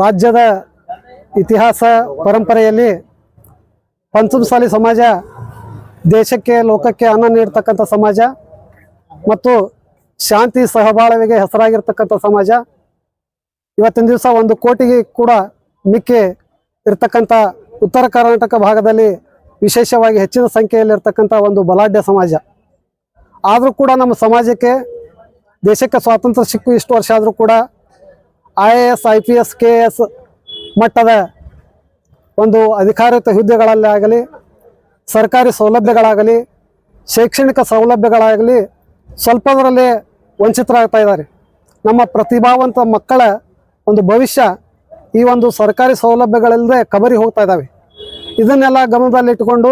ರಾಜ್ಯದ ಇತಿಹಾಸ ಪರಂಪರೆಯಲ್ಲಿ ಪಂಚಮಸಾಲಿ ಸಮಾಜ ದೇಶಕ್ಕೆ, ಲೋಕಕ್ಕೆ ಅನ್ನ ನೀಡ್ತಕ್ಕಂಥ ಸಮಾಜ ಮತ್ತು ಶಾಂತಿ ಸಹಬಾಳ್ವೆಗೆ ಹೆಸರಾಗಿರ್ತಕ್ಕಂಥ ಸಮಾಜ. ಇವತ್ತಿನ ದಿವಸ ಒಂದು ಕೋಟಿಗೆ ಕೂಡ ಮಿಕ್ಕಿ ಇರ್ತಕ್ಕಂಥ ಉತ್ತರ ಕರ್ನಾಟಕ ಭಾಗದಲ್ಲಿ ವಿಶೇಷವಾಗಿ ಹೆಚ್ಚಿನ ಸಂಖ್ಯೆಯಲ್ಲಿರ್ತಕ್ಕಂಥ ಒಂದು ಬಲಾಢ್ಯ ಸಮಾಜ. ಆದರೂ ಕೂಡ ನಮ್ಮ ಸಮಾಜಕ್ಕೆ ದೇಶಕ್ಕೆ ಸ್ವಾತಂತ್ರ್ಯ ಸಿಕ್ಕು ಇಷ್ಟು ವರ್ಷ ಆದರೂ ಕೂಡ I A S, I P S, K S ಮಟ್ಟದ ಒಂದು ಅಧಿಕಾರಿತ ಹುದ್ದೆಗಳಲ್ಲಿ ಆಗಲಿ, ಸರ್ಕಾರಿ ಸೌಲಭ್ಯಗಳಾಗಲಿ, ಶೈಕ್ಷಣಿಕ ಸೌಲಭ್ಯಗಳಾಗಲಿ ಸ್ವಲ್ಪದರಲ್ಲೇ ವಂಚಿತರಾಗ್ತಾ ಇದ್ದಾರೆ. ನಮ್ಮ ಪ್ರತಿಭಾವಂತ ಮಕ್ಕಳ ಒಂದು ಭವಿಷ್ಯ ಈ ಒಂದು ಸರ್ಕಾರಿ ಸೌಲಭ್ಯಗಳಿಲ್ಲದೆ ಕಬರಿ ಹೋಗ್ತಾ ಇದ್ದಾವೆ. ಇದನ್ನೆಲ್ಲ ಗಮನದಲ್ಲಿಟ್ಟುಕೊಂಡು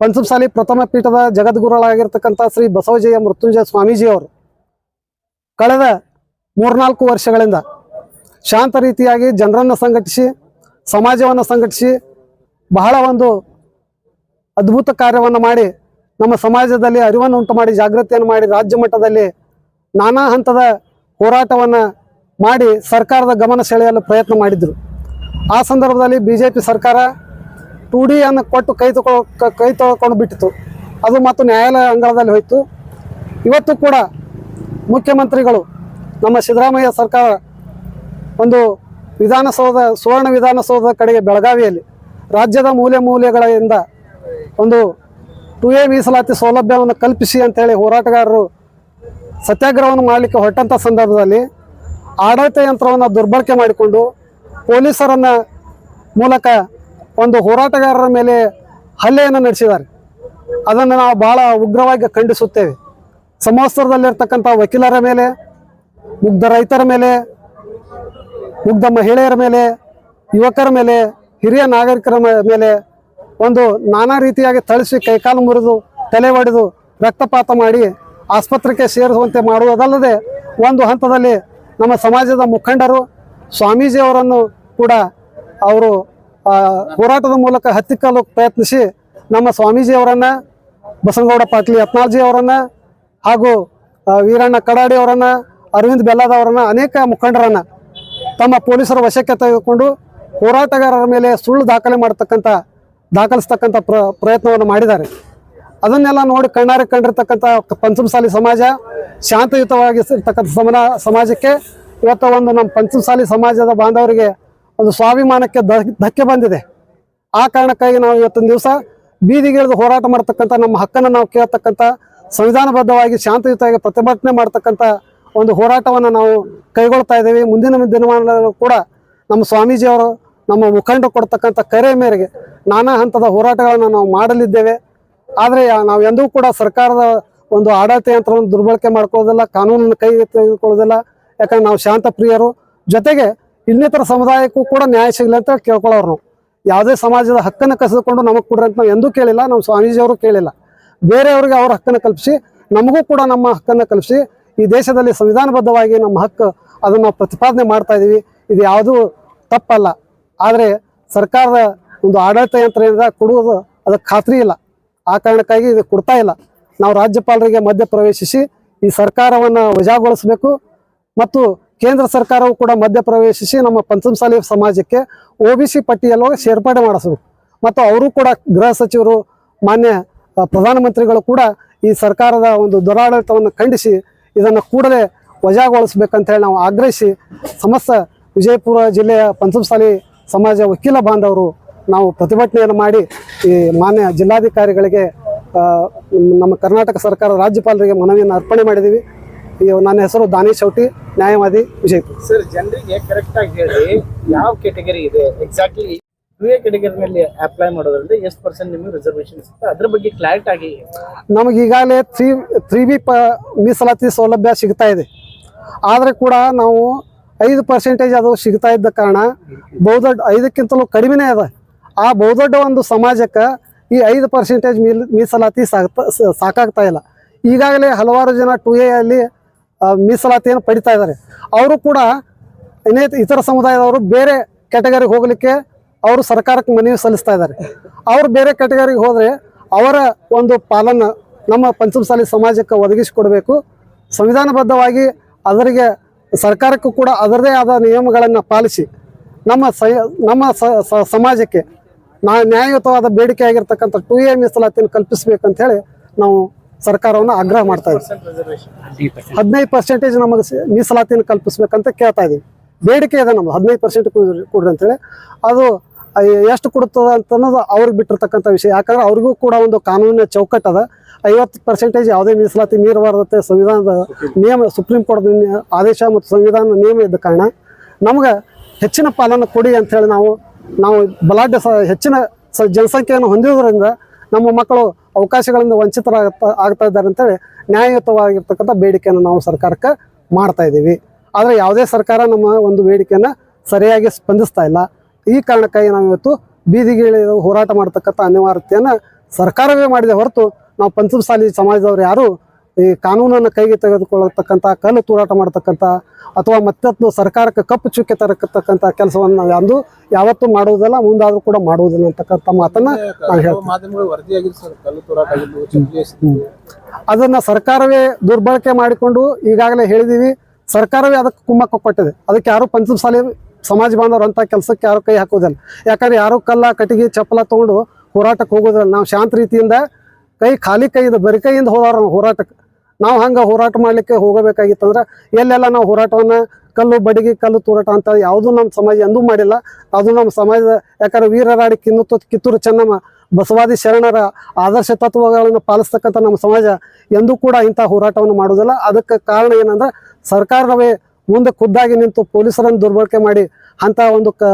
ಪಂಚಮಸಾಲಿ ಪ್ರಥಮ ಪೀಠದ ಜಗದ್ಗುರುಗಳಾಗಿರ್ತಕ್ಕಂಥ ಶ್ರೀ ಬಸವಜಯ ಮೃತ್ಯುಂಜಯ ಸ್ವಾಮೀಜಿಯವರು ಕಳೆದ ಮೂರ್ನಾಲ್ಕು ವರ್ಷಗಳಿಂದ ಶಾಂತ ರೀತಿಯಾಗಿ ಜನರನ್ನು ಸಂಘಟಿಸಿ, ಸಮಾಜವನ್ನು ಸಂಘಟಿಸಿ, ಬಹಳ ಒಂದು ಅದ್ಭುತ ಕಾರ್ಯವನ್ನು ಮಾಡಿ, ನಮ್ಮ ಸಮಾಜದಲ್ಲಿ ಅರಿವನ್ನು ಉಂಟು ಮಾಡಿ, ಜಾಗೃತಿಯನ್ನು ಮಾಡಿ, ರಾಜ್ಯ ಮಟ್ಟದಲ್ಲಿ ನಾನಾ ಹಂತದ ಹೋರಾಟವನ್ನು ಮಾಡಿ ಸರ್ಕಾರದ ಗಮನ ಸೆಳೆಯಲು ಪ್ರಯತ್ನ ಮಾಡಿದರು. ಆ ಸಂದರ್ಭದಲ್ಲಿ ಬಿ ಜೆ ಪಿ ಸರ್ಕಾರ ಟು ಡಿಯನ್ನು ಕೊಟ್ಟು ಕೈ ತಗೊ ಕೈ ತೊಳ್ಕೊಂಡು ಬಿಟ್ಟಿತು. ಅದು ಮತ್ತು ನ್ಯಾಯಾಲಯ ಅಂಗಳದಲ್ಲಿ ಹೋಯಿತು. ಇವತ್ತು ಕೂಡ ಮುಖ್ಯಮಂತ್ರಿಗಳು ನಮ್ಮ ಸಿದ್ದರಾಮಯ್ಯ ಸರ್ಕಾರ ಒಂದು ವಿಧಾನಸೌಧ, ಸುವರ್ಣ ವಿಧಾನಸೌಧದ ಕಡೆಗೆ ಬೆಳಗಾವಿಯಲ್ಲಿ ರಾಜ್ಯದ ಮೂಲೆ ಮೂಲೆಗಳಿಂದ ಒಂದು ಟು ಎ ಮೀಸಲಾತಿ ಸೌಲಭ್ಯವನ್ನು ಕಲ್ಪಿಸಿ ಅಂತೇಳಿ ಹೋರಾಟಗಾರರು ಸತ್ಯಾಗ್ರಹವನ್ನು ಮಾಡಲಿಕ್ಕೆ ಹೊರಟಂಥ ಸಂದರ್ಭದಲ್ಲಿ ಆಡಳಿತ ಯಂತ್ರವನ್ನು ದುರ್ಬಳಕೆ ಮಾಡಿಕೊಂಡು ಪೊಲೀಸರನ್ನು ಮೂಲಕ ಒಂದು ಹೋರಾಟಗಾರರ ಮೇಲೆ ಹಲ್ಲೆಯನ್ನು ನಡೆಸಿದ್ದಾರೆ. ಅದನ್ನು ನಾವು ಭಾಳ ಉಗ್ರವಾಗಿ ಖಂಡಿಸುತ್ತೇವೆ. ಸಮವಸ್ತ್ರದಲ್ಲಿರ್ತಕ್ಕಂಥ ವಕೀಲರ ಮೇಲೆ, ಮುಗ್ಧ ರೈತರ ಮೇಲೆ ಮುಗ್ಧ ಮಹಿಳೆಯರ ಮೇಲೆ, ಯುವಕರ ಮೇಲೆ, ಹಿರಿಯ ನಾಗರಿಕರ ಮೇಲೆ ಒಂದು ನಾನಾ ರೀತಿಯಾಗಿ ಥಳಿಸಿ ಕೈಕಾಲು ಮುರಿದು ತಲೆ ಒಡೆದು ರಕ್ತಪಾತ ಮಾಡಿ ಆಸ್ಪತ್ರೆಗೆ ಸೇರಿಸುವಂತೆ ಮಾಡುವುದಲ್ಲದೆ ಒಂದು ಹಂತದಲ್ಲಿ ನಮ್ಮ ಸಮಾಜದ ಮುಖಂಡರು ಸ್ವಾಮೀಜಿಯವರನ್ನು ಕೂಡ ಅವರು ಹೋರಾಟದ ಮೂಲಕ ಹತ್ತಿಕ್ಕಲು ಪ್ರಯತ್ನಿಸಿ ನಮ್ಮ ಸ್ವಾಮೀಜಿಯವರನ್ನು ಬಸನಗೌಡ ಪಾಟೀಲ್ ಯತ್ನಾಳ್ಜಿ ಅವರನ್ನು ಹಾಗೂ ವೀರಣ್ಣ ಕಡಾಡಿ ಅವರನ್ನ, ಅರವಿಂದ್ ಬೆಲ್ಲದವರನ್ನು ಅನೇಕ ಮುಖಂಡರನ್ನ ತಮ್ಮ ಪೊಲೀಸರ ವಶಕ್ಕೆ ತೆಗೆದುಕೊಂಡು ಹೋರಾಟಗಾರರ ಮೇಲೆ ಸುಳ್ಳು ದಾಖಲೆ ಮಾಡತಕ್ಕಂಥ ದಾಖಲಿಸ್ತಕ್ಕಂಥ ಪ್ರ, ಪ್ರಯತ್ನವನ್ನು ಮಾಡಿದ್ದಾರೆ. ಅದನ್ನೆಲ್ಲ ನೋಡಿ ಕಣ್ಣಾರೆ ಕಂಡಿರ್ತಕ್ಕಂಥ ಪಂಚಮಸಾಲಿ ಸಮಾಜ ಶಾಂತಯುತವಾಗಿ ಇರ್ತಕ್ಕಂಥ ಸಮನ, ಸಮಾಜಕ್ಕೆ ಇವತ್ತು ಒಂದು ನಮ್ಮ ಪಂಚಮಸಾಲಿ ಸಮಾಜದ ಬಾಂಧವರಿಗೆ ಒಂದು ಸ್ವಾಭಿಮಾನಕ್ಕೆ ಧಕ್ಕೆ ಬಂದಿದೆ. ಆ ಕಾರಣಕ್ಕಾಗಿ ನಾವು ಇವತ್ತಿನ ದಿವಸ ಬೀದಿಗಿಳಿದು ಹೋರಾಟ ಮಾಡ್ತಕ್ಕಂಥ ನಮ್ಮ ಹಕ್ಕನ್ನು ನಾವು ಕೇಳ್ತಕ್ಕಂಥ ಸಂವಿಧಾನಬದ್ಧವಾಗಿ ಶಾಂತಯುತವಾಗಿ ಪ್ರತಿಭಟನೆ ಮಾಡ್ತಕ್ಕಂಥ ಒಂದು ಹೋರಾಟವನ್ನು ನಾವು ಕೈಗೊಳ್ತಾ ಇದ್ದೇವೆ. ಮುಂದಿನ ದಿನಮಾನಗಳಲ್ಲೂ ಕೂಡ ನಮ್ಮ ಸ್ವಾಮೀಜಿಯವರು ನಮ್ಮ ಮುಖಂಡರು ಕೊಡ್ತಕ್ಕಂಥ ಕರೆ ಮೇರೆಗೆ ನಾನಾ ಹಂತದ ಹೋರಾಟಗಳನ್ನು ನಾವು ಮಾಡಲಿದ್ದೇವೆ. ಆದರೆ ನಾವು ಎಂದೂ ಕೂಡ ಸರ್ಕಾರದ ಒಂದು ಆಡಳಿತ ಯಂತ್ರವನ್ನು ದುರ್ಬಳಕೆ ಮಾಡ್ಕೊಳ್ಳೋದಿಲ್ಲ, ಕಾನೂನನ್ನು ಕೈ ತೆಗೆದುಕೊಳ್ಳೋದಿಲ್ಲ ಯಾಕಂದ್ರೆ ನಾವು ಶಾಂತ ಪ್ರಿಯರು. ಜೊತೆಗೆ ಇನ್ನಿತರ ಸಮುದಾಯಕ್ಕೂ ಕೂಡ ನ್ಯಾಯ ಸಿಗಲಿ ಅಂತ ಕೇಳ್ಕೊಳ್ಳೋರು ಯಾವುದೇ ಸಮಾಜದ ಹಕ್ಕನ್ನು ಕಸಿದುಕೊಂಡು ನಮಗೆ ಕೊಡ್ರಿ ಅಂತ ನಾವು ಎಂದೂ ಕೇಳಿಲ್ಲ ನಮ್ಮ ಸ್ವಾಮೀಜಿಯವರು ಕೇಳಿಲ್ಲ. ಬೇರೆಯವ್ರಿಗೆ ಅವ್ರ ಹಕ್ಕನ್ನು ಕಲ್ಪಿಸಿ, ನಮಗೂ ಕೂಡ ನಮ್ಮ ಹಕ್ಕನ್ನು ಕಲ್ಪಿಸಿ ಈ ದೇಶದಲ್ಲಿ ಸಂವಿಧಾನಬದ್ಧವಾಗಿ ನಮ್ಮ ಹಕ್ಕು, ಅದನ್ನು ಪ್ರತಿಪಾದನೆ ಮಾಡ್ತಾ ಇದ್ದೀವಿ ಇದು ಯಾವುದೂ ತಪ್ಪಲ್ಲ. ಆದರೆ ಸರ್ಕಾರದ ಒಂದು ಆಡಳಿತ ಯಂತ್ರದಿಂದ ಕೊಡುವುದು ಅದಕ್ಕೆ ಖಾತ್ರಿ ಇಲ್ಲ. ಆ ಕಾರಣಕ್ಕಾಗಿ ಇದು ಕೊಡ್ತಾ ಇಲ್ಲ. ನಾವು ರಾಜ್ಯಪಾಲರಿಗೆ ಮಧ್ಯ ಪ್ರವೇಶಿಸಿ ಈ ಸರ್ಕಾರವನ್ನು ವಜಾಗೊಳಿಸಬೇಕು. ಮತ್ತು ಕೇಂದ್ರ ಸರ್ಕಾರವು ಕೂಡ ಮಧ್ಯ ಪ್ರವೇಶಿಸಿ ನಮ್ಮ ಪಂಚಮಸಾಲಿ ಸಮಾಜಕ್ಕೆ ಒ ಬಿ ಸಿ ಪಟ್ಟಿಯಲ್ಲಿ ಸೇರ್ಪಡೆ ಮಾಡಿಸಬೇಕು. ಮತ್ತು ಅವರು ಕೂಡ ಗೃಹ ಸಚಿವರು, ಮಾನ್ಯ ಪ್ರಧಾನಮಂತ್ರಿಗಳು ಕೂಡ ಈ ಸರ್ಕಾರದ ಒಂದು ದುರಾಡಳಿತವನ್ನು ಖಂಡಿಸಿ ಇದನ್ನು ಕೂಡಲೇ ವಜಾಗೊಳಿಸ್ಬೇಕಂತ ಹೇಳಿ ನಾವು ಆಗ್ರಹಿಸಿ ಸಮಸ್ತ ವಿಜಯಪುರ ಜಿಲ್ಲೆಯ ಪಂಚಮಸಾಲಿ ಸಮಾಜ ವಕೀಲ ಬಾಂಧವರು ನಾವು ಪ್ರತಿಭಟನೆಯನ್ನು ಮಾಡಿ ಈ ಮಾನ್ಯ ಜಿಲ್ಲಾಧಿಕಾರಿಗಳಿಗೆ ನಮ್ಮ ಕರ್ನಾಟಕ ಸರ್ಕಾರ ರಾಜ್ಯಪಾಲರಿಗೆ ಮನವಿಯನ್ನು ಅರ್ಪಣೆ ಮಾಡಿದ್ದೀವಿ. ನನ್ನ ಹೆಸರು ದಾನೇಶ್ ಚೌಟಿ, ನ್ಯಾಯವಾದಿ ವಿಜಯಪುರ. ಸರ್, ಜನರಿಗೆ ಕರೆಕ್ಟ್ ಆಗಿ ಹೇಳಿ, ಯಾವ ಕೆಟಗರಿ ಇದೆ? ಎಕ್ಸಾಕ್ಟ್ಲಿ ಎ ಕೆಟಗರಿನಲ್ಲಿ ಅಪ್ಲೈ ಎಷ್ಟು ಪರ್ಸೆಂಟ್ ನಿಮಗೆ ಸಿಗುತ್ತೆ ಅದ್ರ ಬಗ್ಗೆ ಕ್ಲಾರಿಟಿ ಆಗಿ ನಮಗೆ ಈಗಾಗಲೇ ತ್ರೀ ತ್ರೀ ಬಿ ಮೀಸಲಾತಿ ಸೌಲಭ್ಯ ಸಿಗ್ತಾ ಇದೆ. ಆದರೆ ಕೂಡ ನಾವು ಐದು ಪರ್ಸೆಂಟೇಜ್ ಅದು ಸಿಗ್ತಾ ಇದ್ದ ಕಾರಣ ಬಹುದೊಡ್ಡ, ಐದಕ್ಕಿಂತಲೂ ಕಡಿಮೆನೇ ಅದ. ಆ ಬಹುದೊಡ್ಡ ಒಂದು ಸಮಾಜಕ್ಕೆ ಈ ಐದು ಪರ್ಸೆಂಟೇಜ್ ಮೀಲ್, ಮೀಸಲಾತಿ ಸಾಕ್ತಾ, ಸಾಕಾಗ್ತಾ ಇಲ್ಲ. ಈಗಾಗಲೇ ಹಲವಾರು ಜನ ಟು ಅಲ್ಲಿ ಮೀಸಲಾತಿಯನ್ನು ಪಡಿತಾ ಇದ್ದಾರೆ. ಅವರು ಕೂಡ ಇನ್ನೇ ಇತರ ಸಮುದಾಯದವರು ಬೇರೆ ಕ್ಯಾಟಗರಿಗೆ ಹೋಗಲಿಕ್ಕೆ ಅವರು ಸರ್ಕಾರಕ್ಕೆ ಮನವಿ ಸಲ್ಲಿಸ್ತಾ ಇದ್ದಾರೆ. ಅವರು ಬೇರೆ ಕ್ಯಾಟಗರಿಗೆ ಹೋದರೆ ಅವರ ಒಂದು ಪಾಲನ್ನು ನಮ್ಮ ಪಂಚಮಸಾಲಿ ಸಮಾಜಕ್ಕೆ ಒದಗಿಸಿಕೊಡಬೇಕು. ಸಂವಿಧಾನಬದ್ಧವಾಗಿ ಅದರಿಗೆ ಸರ್ಕಾರಕ್ಕೂ ಕೂಡ ಅದರದೇ ಆದ ನಿಯಮಗಳನ್ನು ಪಾಲಿಸಿ ನಮ್ಮ ನಮ್ಮ ಸಮಾಜಕ್ಕೆ ನ್ಯಾಯಯುತವಾದ ಬೇಡಿಕೆ ಆಗಿರ್ತಕ್ಕಂಥ ಟು ಎ ಮೀಸಲಾತಿಯನ್ನು ಕಲ್ಪಿಸಬೇಕಂತ ಹೇಳಿ ನಾವು ಸರ್ಕಾರವನ್ನು ಆಗ್ರಹ ಮಾಡ್ತಾ ಇದ್ದೀವಿ. ಹದಿನೈದು ಪರ್ಸೆಂಟೇಜ್ ನಮಗೆ ಮೀಸಲಾತಿಯನ್ನು ಕಲ್ಪಿಸ್ಬೇಕಂತ ಕೇಳ್ತಾ ಇದ್ದೀವಿ. ಬೇಡಿಕೆ ಇದೆ ನಮ್ದು, ಹದಿನೈದು ಪರ್ಸೆಂಟ್ ಕೊಡ್ರಿ ಅಂತೇಳಿ. ಅದು ಎಷ್ಟು ಕೊಡುತ್ತದೆ ಅಂತ ಅನ್ನೋದು ಅವ್ರಿಗೆ ಬಿಟ್ಟಿರ್ತಕ್ಕಂಥ ವಿಷಯ. ಯಾಕಂದ್ರೆ ಅವ್ರಿಗೂ ಕೂಡ ಒಂದು ಕಾನೂನಿನ ಚೌಕಟ್ಟು ಅದ. ಐವತ್ತು ಪರ್ಸೆಂಟೇಜ್ ಯಾವುದೇ ಮೀಸಲಾತಿ ಮೀರಬಾರ್ದಂತೆ ಸಂವಿಧಾನದ ನಿಯಮ, ಸುಪ್ರೀಂ ಕೋರ್ಟ್ ಆದೇಶ ಮತ್ತು ಸಂವಿಧಾನ ನಿಯಮ ಇದ್ದ ಕಾರಣ ನಮ್ಗೆ ಹೆಚ್ಚಿನ ಪಾಲನ್ನು ಕೊಡಿ ಅಂಥೇಳಿ ನಾವು ನಾವು ಬಲಾಢ್ಯ ಹೆಚ್ಚಿನ ಸ, ಜನಸಂಖ್ಯೆಯನ್ನು ಹೊಂದಿರೋದ್ರಿಂದ ನಮ್ಮ ಮಕ್ಕಳು ಅವಕಾಶಗಳಿಂದ ವಂಚಿತರಾಗ್ತಾ ಆಗ್ತಾ ಇದ್ದಾರೆ ಅಂತೇಳಿ ನ್ಯಾಯಯುತವಾಗಿರ್ತಕ್ಕಂಥ ಬೇಡಿಕೆಯನ್ನು ನಾವು ಸರ್ಕಾರಕ್ಕೆ ಮಾಡ್ತಾ ಇದ್ದೀವಿ. ಆದರೆ ಯಾವುದೇ ಸರ್ಕಾರ ನಮ್ಮ ಒಂದು ಬೇಡಿಕೆಯನ್ನು ಸರಿಯಾಗಿ ಸ್ಪಂದಿಸ್ತಾ ಇಲ್ಲ. ಈ ಕಾರಣಕ್ಕಾಗಿ ನಾವು ಇವತ್ತು ಬೀದಿಗಿಳಿದು ಹೋರಾಟ ಮಾಡ್ತಕ್ಕಂಥ ಅನಿವಾರ್ಯತೆಯನ್ನು ಸರ್ಕಾರವೇ ಮಾಡಿದೆ ಹೊರತು ನಾವು ಪಂಚಮಸಾಲಿ ಸಮಾಜದವರು ಯಾರು ಈ ಕಾನೂನನ್ನು ಕೈಗೆ ತೆಗೆದುಕೊಳ್ಳತಕ್ಕಂಥ ಕಲ್ಲು ತೂರಾಟ ಮಾಡ್ತಕ್ಕಂಥ ಅಥವಾ ಮತ್ತೊಂದು ಸರ್ಕಾರಕ್ಕೆ ಕಪ್ಪು ಚುಕ್ಕೆ ತರಕತಕ್ಕಂಥ ಕೆಲಸವನ್ನು ನಾವು ಅಂದು ಯಾವತ್ತೂ ಮಾಡುವುದಿಲ್ಲ ಮುಂದಾದರೂ ಕೂಡ ಮಾಡುವುದಿಲ್ಲ ಅಂತಕ್ಕಂಥ ಮಾತನ್ನ ನಾನು ಹೇಳ್ತೀನಿ. ಅದನ್ನು ಸರ್ಕಾರವೇ ದುರ್ಬಳಕೆ ಮಾಡಿಕೊಂಡು ಈಗಾಗಲೇ ಹೇಳಿದೀವಿ. ಸರ್ಕಾರವೇ ಅದಕ್ಕೆ ಕುಮ್ಮಕ್ಕ ಕೊಟ್ಟಿದೆ ಅದಕ್ಕೆ ಯಾರು ಪಂಚಮಸಾಲಿ ಸಮಾಜ ಅಂತ ಕೆಲಸಕ್ಕೆ ಯಾರು ಕೈ ಹಾಕೋದಿಲ್ಲ. ಯಾಕಂದ್ರೆ ಯಾರು ಕಲ್ಲ, ಕಟ್ಟಿಗೆ, ಚಪ್ಪಲ ತಗೊಂಡು ಹೋರಾಟಕ್ಕೆ ಹೋಗೋದಿಲ್ಲ. ನಾವು ಶಾಂತ ರೀತಿಯಿಂದ ಕೈ ಖಾಲಿ ಕೈಯಿಂದ ಬರಿ ಕೈಯಿಂದ ಹೋದಾರ ಹೋರಾಟಕ್ಕೆ. ನಾವು ಹಂಗೆ ಹೋರಾಟ ಮಾಡಲಿಕ್ಕೆ ಹೋಗಬೇಕಾಗಿತ್ತಂದ್ರೆ ಎಲ್ಲೆಲ್ಲ ನಾವು ಹೋರಾಟವನ್ನು ಕಲ್ಲು, ಬಡಿಗೆ, ಕಲ್ಲು ತೂರಾಟ ಅಂತ ಯಾವುದೂ ನಮ್ಮ ಸಮಾಜ ಎಂದೂ ಮಾಡಿಲ್ಲ. ಅದು ನಮ್ಮ ಸಮಾಜದ ಯಾಕಂದ್ರೆ ವೀರರಾಡಿ ಕಿನ್ನುತ್ತ ಕಿತ್ತೂರು ಚೆನ್ನಮ್ಮ, ಬಸವಾದಿ ಶರಣರ ಆದರ್ಶ ತತ್ವಗಳನ್ನು ಪಾಲಿಸ್ತಕ್ಕಂಥ ನಮ್ಮ ಸಮಾಜ ಎಂದೂ ಕೂಡ ಇಂಥ ಹೋರಾಟವನ್ನು ಮಾಡುವುದಿಲ್ಲ. ಅದಕ್ಕೆ ಕಾರಣ ಏನಂದ್ರೆ ಸರ್ಕಾರವೇ ಮುಂದೆ ಖುದ್ದಾಗಿ ನಿಂತು ಪೊಲೀಸರನ್ನು ದುರ್ಬಳಕೆ ಮಾಡಿ ಅಂತ ಒಂದು ಕ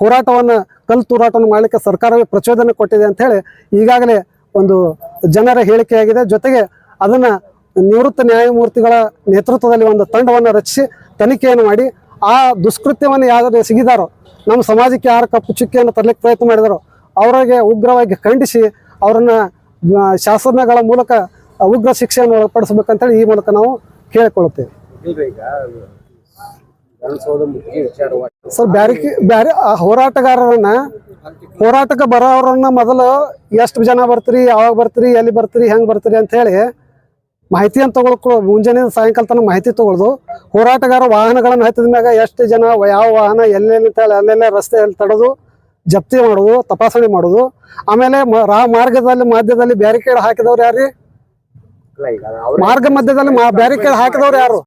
ಹೋರಾಟವನ್ನು, ಕಲ್ಲು ತೂರಾಟವನ್ನು ಮಾಡಲಿಕ್ಕೆ ಸರ್ಕಾರವೇ ಪ್ರಚೋದನೆ ಕೊಟ್ಟಿದೆ ಅಂತ ಈಗಾಗಲೇ ಒಂದು ಜನರ ಹೇಳಿಕೆಯಾಗಿದೆ. ಜೊತೆಗೆ ಅದನ್ನು ನಿವೃತ್ತ ನ್ಯಾಯಮೂರ್ತಿಗಳ ನೇತೃತ್ವದಲ್ಲಿ ಒಂದು ತಂಡವನ್ನು ರಚಿಸಿ ತನಿಖೆಯನ್ನು ಮಾಡಿ, ಆ ದುಷ್ಕೃತ್ಯವನ್ನು ಯಾರು ಸಿಗಿದಾರೋ, ನಮ್ಮ ಸಮಾಜಕ್ಕೆ ಯಾರು ಕಪ್ಪು ಚುಕ್ಕಿಯನ್ನು ತರಲಿಕ್ಕೆ ಪ್ರಯತ್ನ ಮಾಡಿದಾರೋ, ಅವರಿಗೆ ಉಗ್ರವಾಗಿ ಖಂಡಿಸಿ ಅವರನ್ನು ಶಾಸನಗಳ ಮೂಲಕ ಉಗ್ರ ಶಿಕ್ಷೆಯನ್ನು ಒಳಪಡಿಸಬೇಕಂತೇಳಿ ಈ ಮೂಲಕ ನಾವು ಕೇಳಿಕೊಳ್ಳುತ್ತೇವೆ. ಸರ್, ಬ್ಯಾರಿ ಬ್ಯಾರೆ ಹೋರಾಟಗಾರರನ್ನ, ಹೋರಾಟಕ್ಕೆ ಬರೋರನ್ನ ಮೊದಲು ಎಷ್ಟು ಜನ ಬರ್ತೀರಿ, ಯಾವಾಗ ಬರ್ತೀರಿ, ಎಲ್ಲಿ ಬರ್ತೀರಿ, ಹೆಂಗೆ ಬರ್ತೀರಿ ಅಂತ ಹೇಳಿ ಮಾಹಿತಿಯನ್ನು ತಗೊಳ್ಕೊ ಮುಂಜಾನೆ ಸಾಯಂಕಾಲ ತನಕ ಮಾಹಿತಿ ತಗೊಳ್ದು ಹೋರಾಟಗಾರ ವಾಹನಗಳನ್ನು ಹತ್ತಿದ ಮ್ಯಾಗ ಎಷ್ಟು ಜನ, ಯಾವ ವಾಹನ, ಎಲ್ಲೆಲ್ಲಿ ಹೇಳಿ, ಅಲ್ಲೆಲ್ಲ ರಸ್ತೆಯಲ್ಲಿ ತಡೆದು ಜಪ್ತಿ ಮಾಡೋದು, ತಪಾಸಣೆ ಮಾಡೋದು. ಆಮೇಲೆ ರಾ ಮಾರ್ಗದಲ್ಲಿ ಮಧ್ಯದಲ್ಲಿ ಬ್ಯಾರಿಕೇಡ್ ಹಾಕಿದವ್ರು ಯಾರು ಮಾರ್ಗ ಮಧ್ಯದಲ್ಲಿ ಬ್ಯಾರಿಕೇಡ್ ಹಾಕಿದವ್ರು ಯಾರು?